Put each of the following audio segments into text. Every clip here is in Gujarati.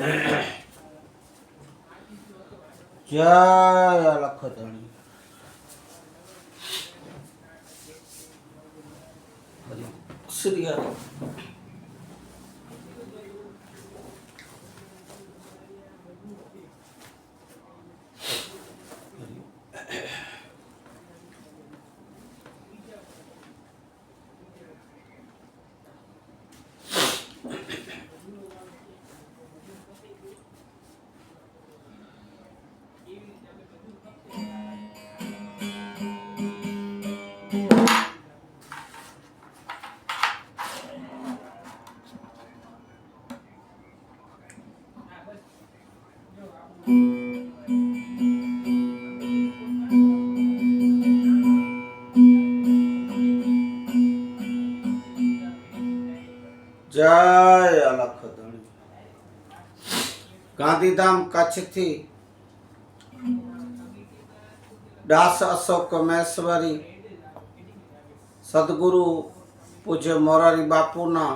자, 연락하더니. 어디, 쓰리가. જય અલખધણી ગાંધીધામ કચ્છથી દાસ અશોક મહેશ્વરી સદગુરુ પૂજ્ય મોરારી બાપુના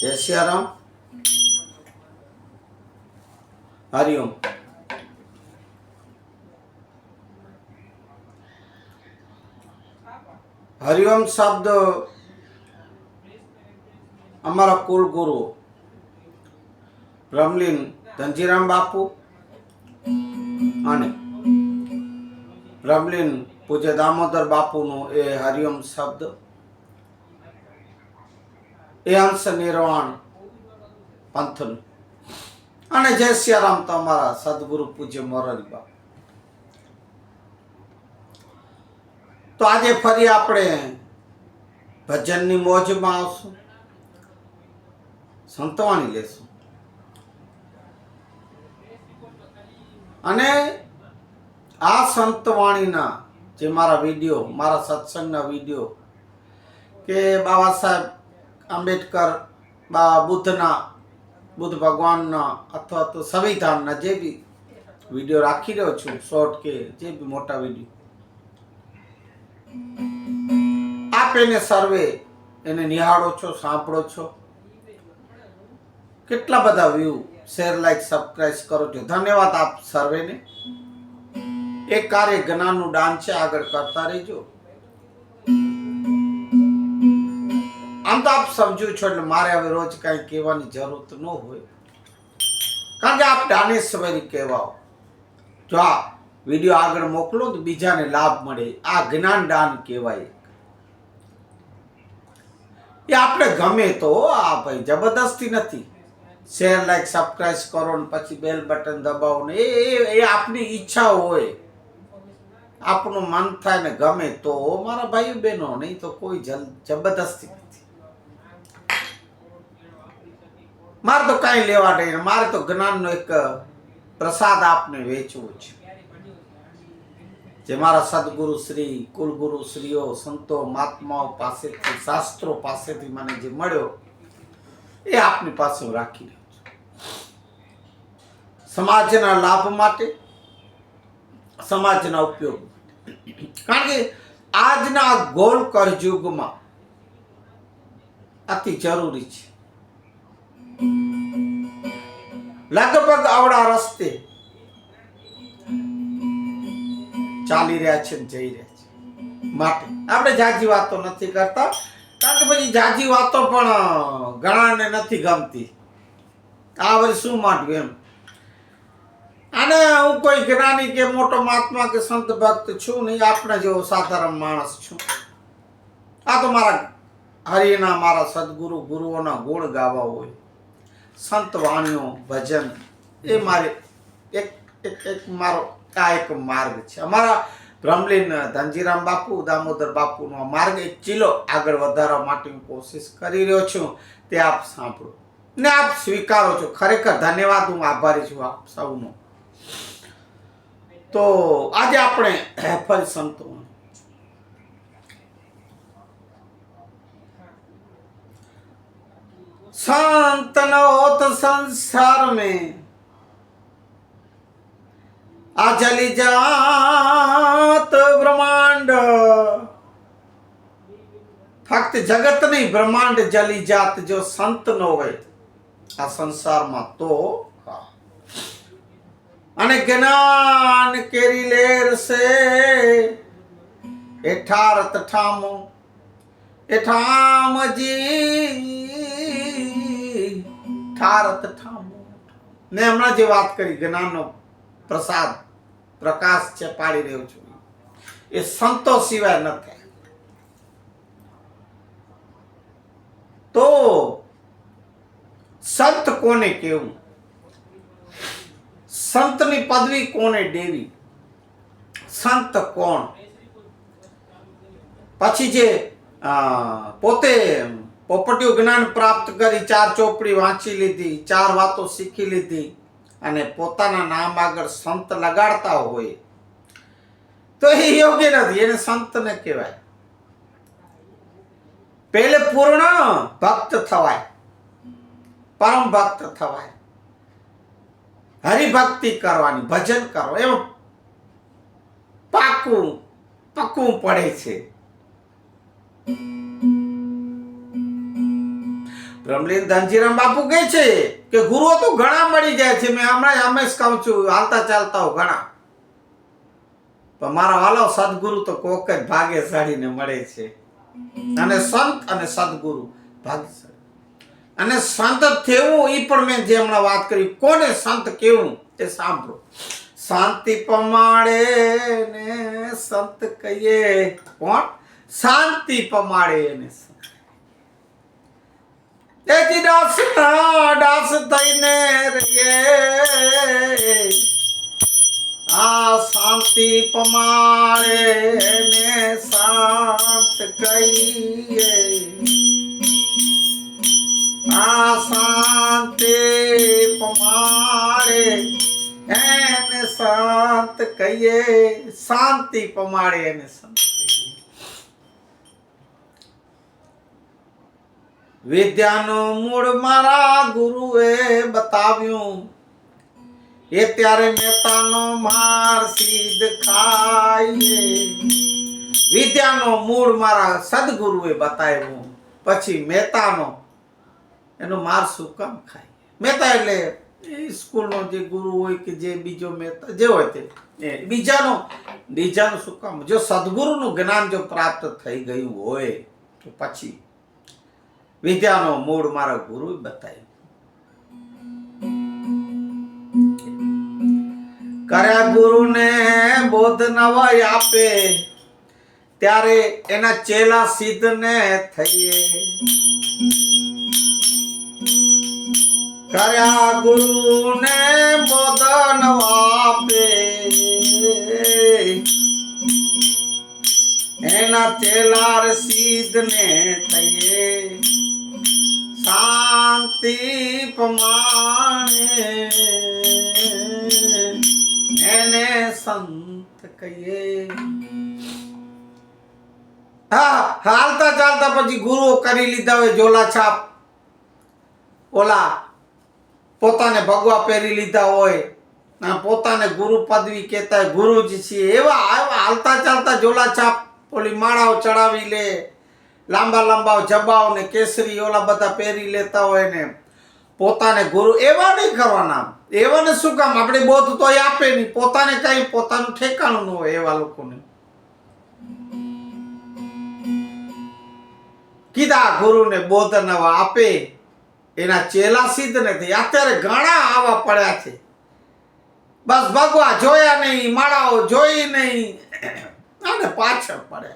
જય સિયારામ હરિઓમ હરિઓમ શબ્દ અમારા કુલગુરુ રમલીન ધનજીરામ બાપુ અને રમલીન પૂજ્ય દામોદર બાપુનો એ હરિઓમ શબ્દ. એ અંશ નિર્વાણ પંથનું. અને જય સિયારામ તમારા સદગુરુ પૂજ્ય મોરારી બાપુ. તો આજે ફરી આપણે ભજનની મોજમાં આવશું. સંતવાણી લેશું. અને આ સંતવાણીના જે મારા વીડિયો, મારા સત્સંગના વીડિયો કે બાબા સાહેબ આંબેડકર બા બુદ્ધના, બુદ્ધ ભગવાનના અથવા તો સંવિધાનના જે બી વીડિયો રાખી રહ્યો છું શોર્ટ કે જે બી મોટા વીડિયો. આપ એને સર્વે એને નિહાળો છો, સાંભળો છો. કેટલા બધા વ્યૂ શેર લાઈક સબસ્ક્રાઇબ કરો છો. ધન્યવાદ આપ સર્વેને. એ કાર્ય જ્ઞાનનું દાન છે, આગળ કરતા રહેજો. આમ તો આપ સમજુ છો, એટલે મારે હવે રોજ કાંઈ કહેવાની જરૂરત ન હોય. કારણ કે આપ દાનેશ્વરી કહેવાઓ. જો આ વીડિયો આગળ મોકલો તો બીજાને લાભ મળે. આ જ્ઞાન દાન કહેવાય એ આપણે ગમે તો, આ ભાઈ જબરદસ્તી નથી. શેર લાઈક સબસ્ક્રાઈબ કરો ને પછી બેલ બટન દબાવો ને. એ, એ- આપની ઈચ્છા હોય. આપનું મન થાય ને ગમે તો. મારા ભાઈ બહેનો નહીં તો કોઈ જબરદસ્તી નથી. મારે તો કાંઈ લેવા નહીં મારે તો જ્ઞાનનો એક પ્રસાદ આપને વેચવો છે. જે મારા સદગુરુ શ્રી, કુલગુરુ શ્રીઓ, સંતો, મહાત્માઓ પાસેથી, શાસ્ત્રો પાસેથી મને જે મળ્યો, એ આપની પાસે રાખી છું સમાજના લાભ માટે, સમાજના ઉપયોગ માટે. કારણ કે આજના ગોળ યુગમાં અતિ જરૂરી છે. લગભગ આવડા રસ્તે ચાલી રહ્યા છે જઈ રહ્યા છે. માટે આપણે જાજી વાતો નથી કરતા, કારણ કે પછી જાજી વાતો પણ ઘણાને નથી ગમતી. આ વળી શું માંડવું એમ? અને હું કોઈ જ્ઞાની કે મોટો મહાત્મા કે સંત ભક્ત છું નહીં આપણે જેવો સાધારણ માણસ છું. આ તો મારા હરિના મારા સદગુરુ ગુરુઓના ગુણ ગાવા હોય. સંત વાણીઓ, ભજન, એ મારે એક એક એક મારો, આ એક માર્ગ છે. અમારા બ્રહ્મલીન ધનજીરામ બાપુ, દામોદર બાપુનો માર્ગ એક ચીલો આગળ વધારવા માટે હું કોશિશ કરી રહ્યો છું. તે આપ સાંભળો. ને આપ સ્વીકારો છો. ખરેખર ધન્યવાદ, હું આભારી છું આપ સૌનો. તો આજે આપણે ફરી સંતો संत न होत संसार में आ जली जात બ્રહ્માંડ ફક્ત જગત નહીં બ્રહ્માંડ જલી જાત જો સંત ન હોય આ સંસારમાં તો હા. અને જ્ઞાન કેરી લેર સે એઠારત ઠામો એઠામજી ઠારત તઠામ. ને હમણાં જે વાત કરી, જ્ઞાનનો પ્રસાદ, પ્રકાશ છે, પાડી રહ્યો છું. એ સંતો સિવાય ન થાય. તો સંત કોને કેવું સંતની પદવી કોને દેવી? સંત કોણ? પછી જે પોતે પોપટિયું જ્ઞાન પ્રાપ્ત કરી ચાર ચોપડી વાંચી લીધી, ચાર વાતો શીખી લીધી અને પોતાના નામ આગળ સંત લગાડતા હોય, તો એ યોગ્ય નથી. એને સંતને કહેવાય. પહેલે પૂર્ણ ભક્ત થવાય. પરમ ભક્ત થવાય. હરિભક્તિ કરવાની, ભજન કરો એમાં પાકું પકવું પડે છે. બ્રહ્મલીન ધનજીરામ બાપુ કહે છે કે, ગુરુઓ તો ઘણા મળી જાય છે, મેં હમણાં હંમેશ કહું છું, હાલતા ચાલતા ઘણા. પણ મારા વાલો સદગુરુ તો કોક જ ભાગે સાડીને મળે છે. અને સંત અને સદગુરુ ભાગ્યશાળી અને સંત થવું એ પણ મેં જે હમણાં વાત કરી, કોને સંત કેવું તે સાંભળો. શાંતિ પમાડે ને સંત કહીએ, કોણ? શાંતિ પમાડે ને તેથી ડાસ દાસ થઈને રહીએ. આ શાંતિ પમાડે ને શાંત કહીએ. આ શાંતિ પમાડે, એને શાંત કહીએ, શાંતિ પમાડે એને શાંત વિદ્યાનું મૂળ મારા ગુરુએ બતાવ્યું. એ ત્યારે મહેતાનો માર સીધ ખાઈએ. વિદ્યાનો મૂળ મારા સદગુરુએ બતાવ્યું. પછી મહેતાનો એનો માર શું કામ ખાય? મહેતા એટલે એ સ્કૂલનો જે ગુરુ હોય કે જે બીજો મહેતા જે હોય તે બીજાનો બીજાનું શું કામ? જો સદગુરુનું જ્ઞાન જો પ્રાપ્ત થઈ ગયું હોય તો પછી વિદ્યાનો મૂળ મારા ગુરુ બતાવ્યું. કર્યા ગુરુને બોધ નવાય આપે ત્યારે એના ચેલા સિદ્ધને થઈએ. કર્યા ગુરુને બોધ નવા આપે? એના ચેલાર સિદ્ધને થઈએ. શાંતિ પમાણે એને સંત કહીએ. હા, હાલતા ચાલતા પછી ગુરુઓ કરી લીધા હોય ઝોલા છાપ. ઓલા પોતાને ભગવા પહેરી લીધા હોય પોતાને ગુરુ પદવી કહેતા હોય ગુરુજી છીએ. એવા એવા હાલતા ચાલતા ઝોલા છાપ ઓલી માળાઓ ચડાવી લે, લાંબા લાંબા જબાઓ ને કેસરી ઓલા બધા પહેરી લેતા હોય ને, પોતાને ગુરુ એવા નહીં કરવાના. એવાને શું કામ? આપણે બોધ તો આપે નહીં. પોતાને કઈ પોતાનું ઠેકાણું ન હોય એવા લોકોને. કીધા ગુરુને, બોધ નવા આપે. એના ચેલા સિદ્ધ નથી. અત્યારે ઘણા આવા પડ્યા છે. બસ ભગવા જોયા નહીં, માળાઓ જોઈ નહીં. અને પાછળ પડ્યા.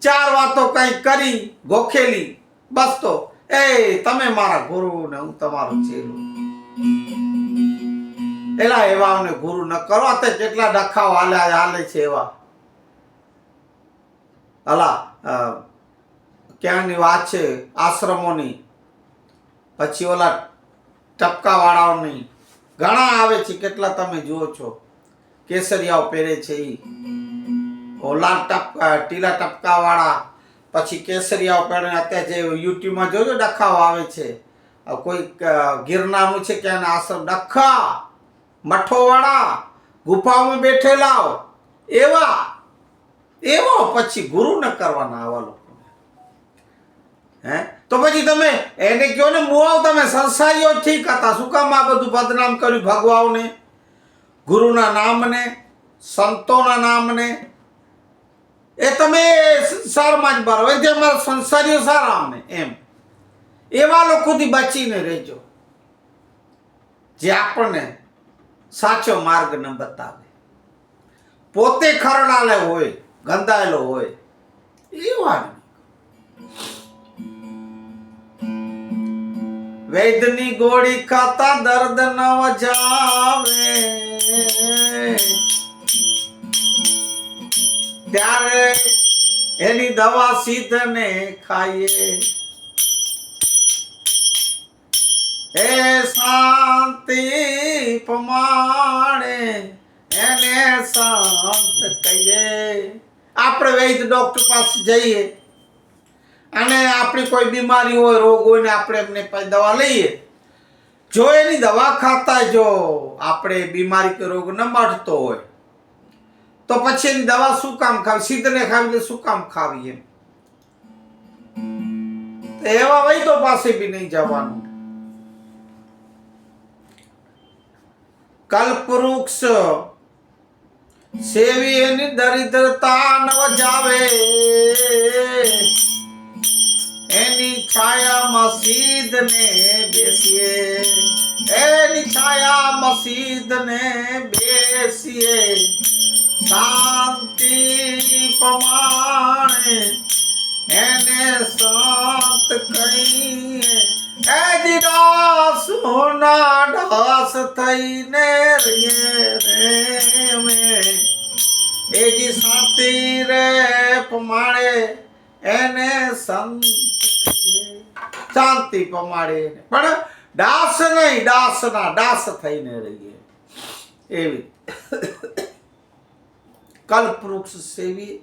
ચાર વાતો કઈ કરી ગોખેલી બસ તો, એ, તમે મારા ગુરુ ને હું તમારો ચેલો. એલા એવાઓને ગુરુ ન કરો. તે કેટલા ડખાઓ હાલે હાલે છે એવા. અલા ક્યાંની વાત છે? આશ્રમોની. પછી ઓલા ટપકાવાળાઓની ઘણા આવે છે કેટલા તમે જુઓ છો. કેસરિયાઓ પહેરે છે એ ઓલા ટપકા ટીલા ટપકાવાળા પછી કેસરિયાઓ પહેરે અત્યારે જે યુટ્યુબમાં જોજો ડખાઓ આવે છે. કોઈ અ, ગિરનારનું છે કે એના આશ્રમ? ડખા! મઠોવાળા ગુફાઓમાં બેઠેલા એવા! એવા પછી ગુરુ ન કરવાના આવા લોકોને. હે? તો પછી તમે એને કહો ને મુઆવ તમે સંસારીઓ ઠીક હતા. શું કામ આ બધું બદનામ કર્યું ભગવાનને ગુરુના નામને, સંતોના નામને? એ તમે સારમાં જ બારો. એ અમારા સંસારીઓ સારા અમને એમ. એવા લોકોથી બચીને રહેજો. જે આપણને સાચો માર્ગ ન બતાવે. પોતે ખરડાલે હોય, ગંધાયેલો હોય, એવા વૈદની ગોળી ખાતા દર્દ ન વજાવે. ત્યારે એની દવા સીધને ખાઈએ. એ શાંતિ પ્રમાણે એને શાંત કહીએ. આપણે વૈદ ડોક્ટર પાસે જઈએ. અને આપણી કોઈ બીમારી હોય, રોગ હોય ને આપણે એમને દવા લઈએ. જો એની દવા ખાતા જો આપણે બીમારી કે રોગ ન મળતો હોય, તો પછી એની દવા શું કામ ખાવી? સિદ્ધને ખાવી શું કામ ખાવી એમ? એવા વૈદો પાસે બી નહીં જવાનું. કલ્પવૃક્ષ સેવી એની દરિદ્રતા ન જાવે એની છાયામાં સીધને બેસીએ. એની છાયામાં સીધને બેસીએ. શાંતિ પ્રમાણે એને શાંત કહીએ એ દીદાસ હોના ડાસ થઈને રહીએ રે મેં એ જી શાંતિ રે પ્રમાણે એને સંત. શાંતિ પ્રમાણે પણ દાસ નહીં દાસના દાસ થઈને રહીએ. એવી. કલ્પવૃક્ષ સેવી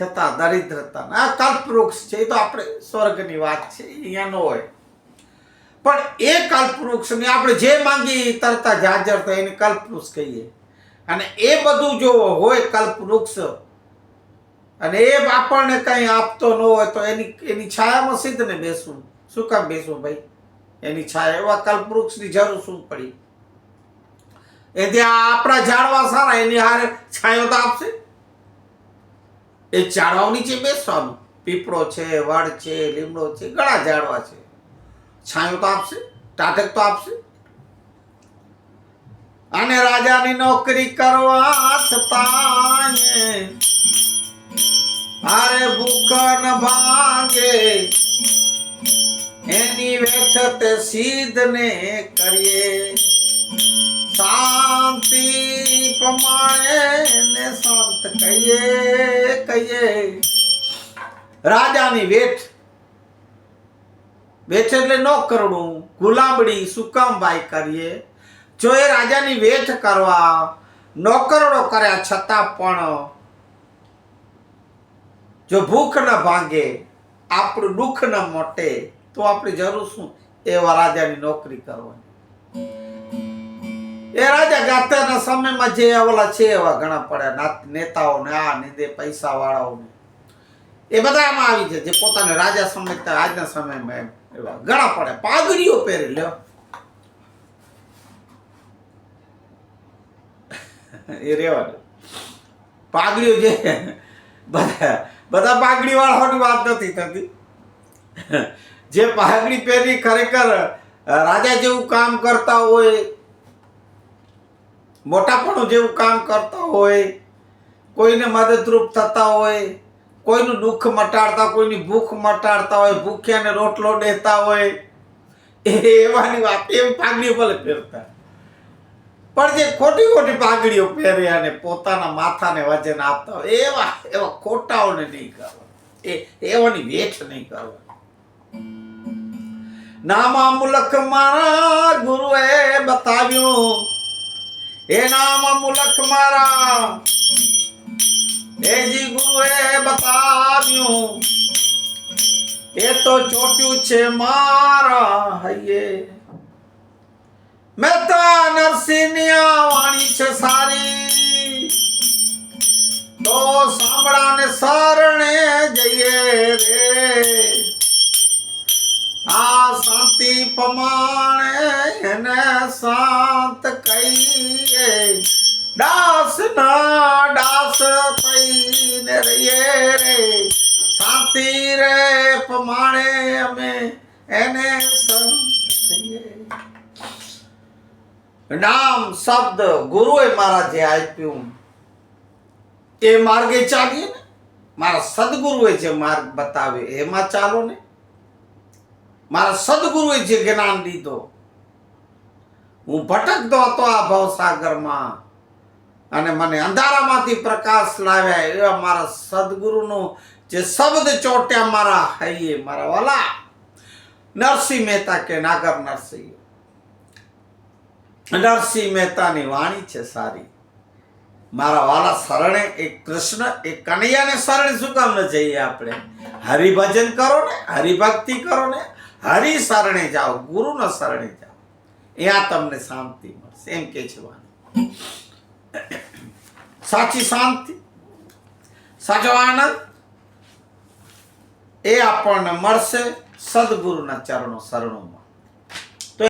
છતાં દરિદ્રતા. આ કલ્પવૃક્ષ છે, એ તો આપણે સ્વર્ગની વાત છે અહીંયા ન હોય. પણ એ કલ્પવૃક્ષને આપણે જે માંગી તરતા જ હાજર થાય, એને કલ્પવૃક્ષ કહીએ. અને એ બધું જો હોય, કલ્પવૃક્ષ અને એ આપણને કંઈ આપતો ન હોય તો એની એની છાયામાં સિદ્ધને બેસવું. શું કામ બેસવું ભાઈ? એની છાયા, એવા કલ્પવૃક્ષની જરૂર શું પડી? એ ત્યાં આપણા ઝાડવા સારા, એની હારે છાયો તો આપશે. એ ઝાડવા નીચે બેસવાનું. પીપળો છે, વડ છે, લીમડો છે, ઘણા ઝાડવા છે. છાયો તો આપશે ટાટક તો આપશે. અને રાજાની નોકરી કરવા છતાં હારે ભૂખ ન ભાંગે. એની વેઠત સીધ ને કરીએ. શાંતિ પ્રમાણે ને શાંત કહીએ કહીએ. રાજાની વેઠ. વેઠ એટલે ન કરવું ગુલામડી સુકામભાઈ કરીએ. જો એ રાજાની વેઠ કરવા નોકરડો કર્યા છતાં પણ જો ભૂખ ન ભાંગે, આપણું દુઃખ ન મોટે, તો આપણી જરૂર શું? એવા રાજાની નોકરી કરવાની. એ રાજા ગાતાના સમયમાં જે ઓલા છે એવા ઘણા પડ્યા, નાત- નેતાઓને, આ ને પૈસા વાળાઓને એ બધા આમાં આવી છે જે પોતાને રાજા સમજતા આજના સમયમાં એમ. એવા ઘણા પડ્યા, પાઘડીઓ પહેરી લ્યો. એ રેવા દો. પાઘડીઓ જે, બધા બધા પાઘડી વાળાની વાત નથી થતી. જે પાઘડી પહેરી ખરેખર રાજા જેવું કામ કરતા હોય, મોટાપણું જેવું કામ કરતા હોય, કોઈને મદદરૂપ થતા હોય, કોઈનું દુઃખ મટાડતા, કોઈની ભૂખ મટાડતા હોય, ભૂખ્યાને રોટલો દેતા હોય, એ એવાની વાત, એમ પાઘડીઓ ભલે પહેરતા. પણ જે ખોટી ખોટી પાઘડીઓ પહેરે અને પોતાના માથાને વજન આપતા હોય, એવા એવા ખોટાઓને નહીં કરવા એ એવાની વેઠ નહીં કરવા નામા મુલક મારા ગુરુએ બતાવ્યું. એ નામા મુલક મારા એજી ગુરુએ બતાવ્યું. એ તો ચોટ્યું છે મારા. મહેતા નરસિંહની આ વાણી છે સારી તો સાંભળાને શરણે જઈએ રે પમાણે એને શાંત કહીએ દાસ ના દાસ થઈને રહીએ રે શાંતિ રે પમાણે અમે એને સંત કહીએ નામ, શબ્દ, ગુરુએ મારા જે આપ્યું, એ માર્ગે ચાલીએ ને, મારા સદગુરુએ જે માર્ગ બતાવ્યો એમાં ચાલો ને. મારા સદગુરુએ જે જ્ઞાન દીધો, હું ભટકતો હતો આ ભવસાગરમાં અને મને અંધારામાંથી પ્રકાશ લાવ્યા, એવા મારા સદગુરુનો જે શબ્દ ચોટ્યા મારા હૈયે, મારા વાલા નરસિંહ મહેતા કે નાગર નરસિંહ. નરસિંહ મહેતાની વાણી છે સારી. મારા વાલા શરણે એ કૃષ્ણ એ કનૈયાને શરણે શું કામ ન જઈએ આપણે? હરિભજન કરો ને, હરિભક્તિ કરો ને, હરિ શરણે જાઓ, ગુરુના શરણે જાઓ. ત્યાં તમને શાંતિ મળશે. એમ કે છે વાણી. સાચી શાંતિ, સાચો આનંદ, એ આપણને મળશે સદગુરુના ચરણો શરણોમાં.